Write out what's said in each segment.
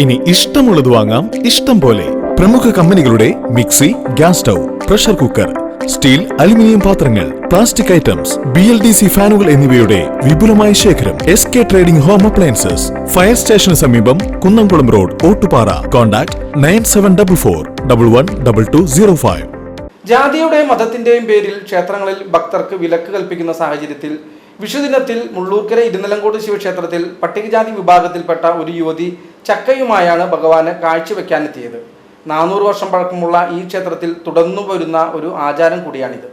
ഇനി ഇഷ്ടമുള്ളത് വാങ്ങാം. ഇഷ്ടം പോലെ പ്രമുഖ കമ്പനികളുടെ mixie gas stove pressure cooker steel aluminium പാത്രങ്ങൾ plastic items B L D C ഫാനുകൾ എന്നിവയുടെ വിപുലമായ ശേഖരം S K trading home appliances fire സ്റ്റേഷന് സമീപം Kunnamkulam road Ottupara. Contact nine seven double four double one double two zero five. ജാതിയുടെയും മതത്തിന്റെയും പേരിൽ ക്ഷേത്രങ്ങളിൽ ഭക്തർക്ക് വിലക്ക് കൽപ്പിക്കുന്ന സാഹചര്യത്തിൽ വിഷുദിനത്തിൽ മുള്ളൂർക്കര ഇരുനിലങ്കോട് ശിവക്ഷേത്രത്തിൽ പട്ടികജാതി വിഭാഗത്തിൽപ്പെട്ട ഒരു യുവതി ചക്കയുമായാണ് ഭഗവാന് കാഴ്ചവെക്കാനെത്തിയത്. നാനൂറ് വർഷം പഴക്കമുള്ള ഈ ക്ഷേത്രത്തിൽ തുടർന്നു വരുന്ന ഒരു ആചാരം കൂടിയാണിത്.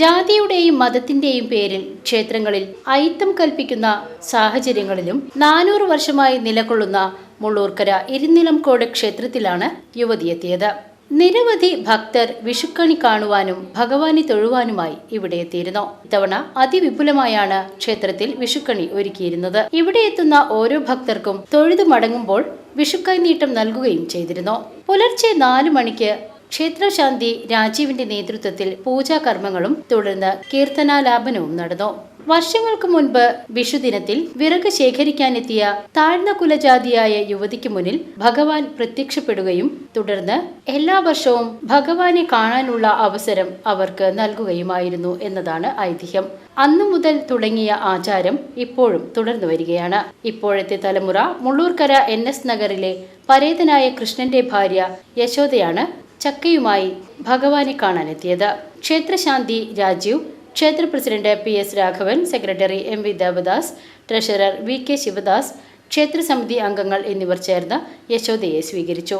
ജാതിയുടെയും മതത്തിന്റെയും പേരിൽ ക്ഷേത്രങ്ങളിൽ അയിത്തം കൽപ്പിക്കുന്ന സാഹചര്യങ്ങളിലും നാനൂറ് വർഷമായി നിലകൊള്ളുന്ന മുള്ളൂർക്കര ഇരുനിലംകോട് ക്ഷേത്രത്തിലാണ് യുവതിയെത്തിയത് നിരവധി ഭക്തർ വിഷുക്കണി കാണുവാനും ഭഗവാനെ തൊഴുവാനുമായി ഇവിടെ എത്തിയിരുന്നു. ഇത്തവണ അതിവിപുലമായാണ് ക്ഷേത്രത്തിൽ വിഷുക്കണി ഒരുക്കിയിരുന്നത്. ഇവിടെ എത്തുന്ന ഓരോ ഭക്തർക്കും തൊഴുതു മടങ്ങുമ്പോൾ വിഷുക്കൈ നീട്ടം നൽകുകയും ചെയ്തിരുന്നു. പുലർച്ചെ നാലു മണിക്ക് ക്ഷേത്രശാന്തി രാജീവിന്റെ നേതൃത്വത്തിൽ പൂജാകർമ്മങ്ങളും തുടർന്ന് കീർത്തനാലാപനവും നടന്നു. വർഷങ്ങൾക്ക് മുൻപ് വിഷുദിനത്തിൽ വിറക് ശേഖരിക്കാനെത്തിയ താഴ്ന്ന കുലജാതിയായ യുവതിക്ക് മുന്നിൽ ഭഗവാൻ പ്രത്യക്ഷപ്പെടുകയും തുടർന്ന് എല്ലാ വർഷവും ഭഗവാനെ കാണാനുള്ള അവസരം അവർക്ക് നൽകുകയുമായിരുന്നു എന്നതാണ് ഐതിഹ്യം. അന്നു മുതൽ തുടങ്ങിയ ആചാരം ഇപ്പോഴും തുടർന്നു വരികയാണ്. ഇപ്പോഴത്തെ തലമുറ മുള്ളൂർക്കര എൻ എസ് നഗറിലെ പരേതനായ കൃഷ്ണന്റെ ഭാര്യ യശോദയാണ് ചക്കയുമായി ഭഗവാനെ കാണാനെത്തിയത്. ക്ഷേത്രശാന്തി രാജീവ് ക്ഷേത്ര president P S Raghavan secretary M V Devadas treasurer V K Sivadas ക്ഷേത്രസമിതി അംഗങ്ങൾ എന്നിവർ ചേർന്ന് യശോദയെ സ്വീകരിച്ചു.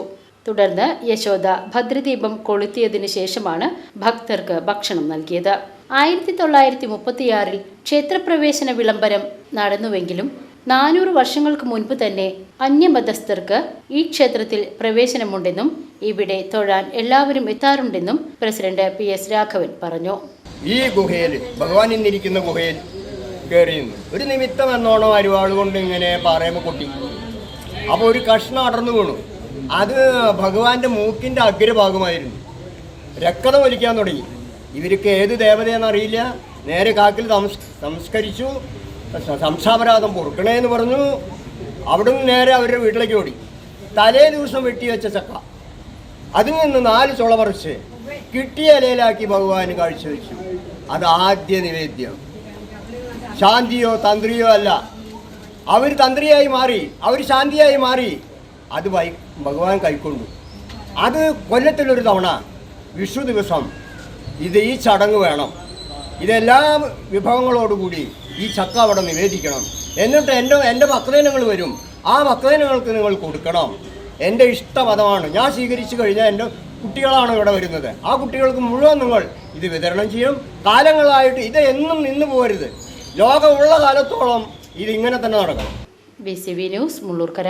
തുടർന്ന് യശോദ ഭദ്രദീപം കൊളുത്തിയതിനു ശേഷമാണ് ഭക്തർക്ക് ഭക്ഷണം നൽകിയത്. ആയിരത്തി തൊള്ളായിരത്തി മുപ്പത്തിയാറിൽ ക്ഷേത്രപ്രവേശന വിളംബരം നടന്നുവെങ്കിലും നാനൂറ് വർഷങ്ങൾക്ക് മുൻപ് തന്നെ അന്യമതസ്ഥർക്ക് ഈ ക്ഷേത്രത്തിൽ പ്രവേശനമുണ്ടെന്നും ഇവിടെ തൊഴാൻ എല്ലാവരും എത്താറുണ്ടെന്നും പ്രസിഡന്റ് പി എസ് രാഘവൻ പറഞ്ഞു. ഈ ഗുഹയിൽ ഭഗവാൻ ഇന്നിരിക്കുന്ന ഗുഹയിൽ കയറിയിരുന്നു. ഒരു നിമിത്തം എന്നോണം അരിവാൾ കൊണ്ട് ഇങ്ങനെ പാറയുമ്പോൾ കൊട്ടി അപ്പോൾ ഒരു കഷ്ണം അടർന്നു വീണു. അത് ഭഗവാന്റെ മൂക്കിന്റെ അഗ്രഭാഗമായിരുന്നു. രക്തം ഒലിക്കാൻ തുടങ്ങി. ഇവർക്ക് ഏത് ദേവതയെന്ന് അറിയില്ല. നേരെ കാക്കിൽ സംസ് സംസ്കരിച്ചു. സ- സംശാപരാധം പൊറുക്കണേന്ന് പറഞ്ഞു. അവിടെ നിന്ന് നേരെ അവരുടെ വീട്ടിലേക്ക് ഓടി. തലേ ദിവസം വെട്ടിവെച്ച ചക്ക. അതിൽ നിന്ന് നാല് ചുള പറിച്ച് കിട്ടിയ ഇലയിലാക്കി ഭഗവാന് കാഴ്ചവെച്ചു. അത് ആദ്യ നിവേദ്യം. ശാന്തിയോ തന്ത്രിയോ അല്ല. അവർ തന്ത്രിയായി മാറി. അവർ ശാന്തിയായി മാറി. അത് വൈ ഭഗവാൻ കൈക്കൊണ്ടു. അത് കൊല്ലത്തിലൊരു തവണ. വിഷു ദിവസം. ഇത് ഈ ചടങ്ങ് വേണം. ഇതെല്ലാ വിഭവങ്ങളോടുകൂടി ഈ ചക്ക അവിടെ നിവേദിക്കണം. എന്നിട്ട് എന്റെ എന്റെ ഭക്തജനങ്ങൾ വരും. ആ ഭക്തജനങ്ങൾക്ക് നിങ്ങൾ കൊടുക്കണം. എന്റെ ഇഷ്ടപഥമാണ് ഞാൻ സ്വീകരിച്ചു കഴിഞ്ഞാൽ എന്റെ കുട്ടികളാണ് ഇവിടെ വരുന്നത്. ആ കുട്ടികൾക്ക് മുഴുവൻ നിങ്ങൾ ഇത് വിതരണം ചെയ്യും. കാലങ്ങളായിട്ട് ഇത് എന്നും നിന്ന് പോരുത്. ലോകമുള്ള കാലത്തോളം ഇത് ഇങ്ങനെ തന്നെ നടക്കണം. B C V news Mulloorkara.